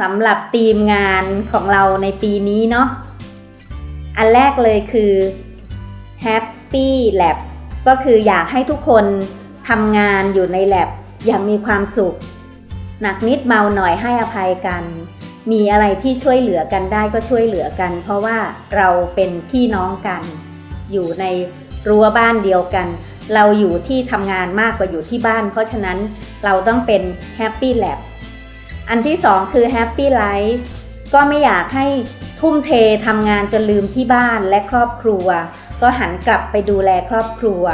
สำหรับทีมงานของเราในปีนี้เนาะอันแรกเลยคือ Happy Lab ก็คืออยากให้ทุกคนทำงานอยู่ใน lab อย่างมีความสุข หนักนิดเมาหน่อยให้อภัยกัน มีอะไรที่ช่วยเหลือกันได้ก็ช่วยเหลือกัน เพราะว่าเราเป็นพี่น้องกัน อยู่ในรั้วบ้านเดียวกัน เราอยู่ที่ทำงานมากกว่าอยู่ที่บ้าน เพราะฉะนั้นเราต้องเป็น Happy Lab อันที่สองคือ Happy Life ก็ไม่อยากให้ทุ่มเททำงานจนลืมที่บ้านและครอบครัว ก็หันกลับไปดูแลครอบครัว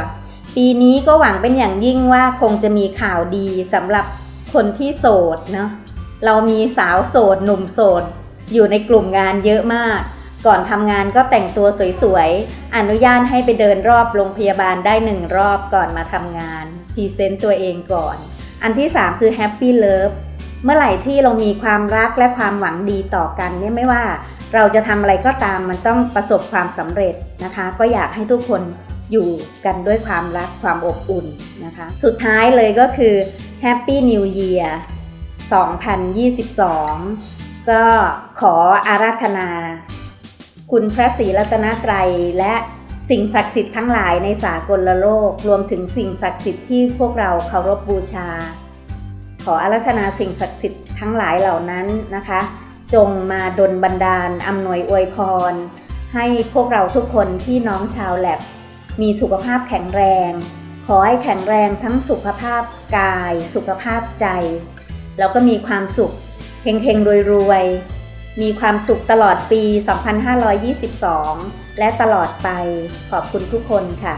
ปีนี้ก็หวังเป็นอย่างยิ่งว่าคงจะมีข่าวดีสำหรับคนที่โสดเนาะเรามีสาวโสด หนุ่มโสด อยู่ในกลุ่มงานเยอะมาก ก่อนทำงานก็แต่งตัวสวยๆ อนุญาตให้ไปเดินรอบโรงพยาบาลได้หนึ่งรอบก่อนมาทำงานพรีเซนต์ตัวเองก่อน อันที่ 3 คือ Happy Love เมื่อไหร่ที่เรามีความรักและความหวังดีต่อกันเนี่ยไม่ว่าเราจะทำอะไรก็ตามมันต้องประสบความสำเร็จนะคะ ก็อยากให้ทุกคนอยู่กันด้วยความรักความอบอุ่นนะคะ สุดท้ายเลยก็คือ Happy New Year 2022 ก็ขออาราธนา คุณพระศรีรัตนตรัยและสิ่งศักดิ์สิทธิ์ทั้งหลายในสากลโลก รวมถึงสิ่งศักดิ์สิทธิ์ที่พวกเราเคารพบูชา ขออาราธนาสิ่งศักดิ์สิทธิ์ทั้งหลายเหล่านั้นนะคะ จงมาดลบันดาลอำนวยอวยพร ให้พวกเราทุกคนที่น้องชาวแลบมีสุขภาพแข็งแรง ขอให้แข็งแรงทั้งสุขภาพกาย สุขภาพใจ แล้วก็มีความสุขเฮงๆรวยๆ มีความสุขตลอดปี 2522 และตลอดไปขอบคุณทุกคนค่ะ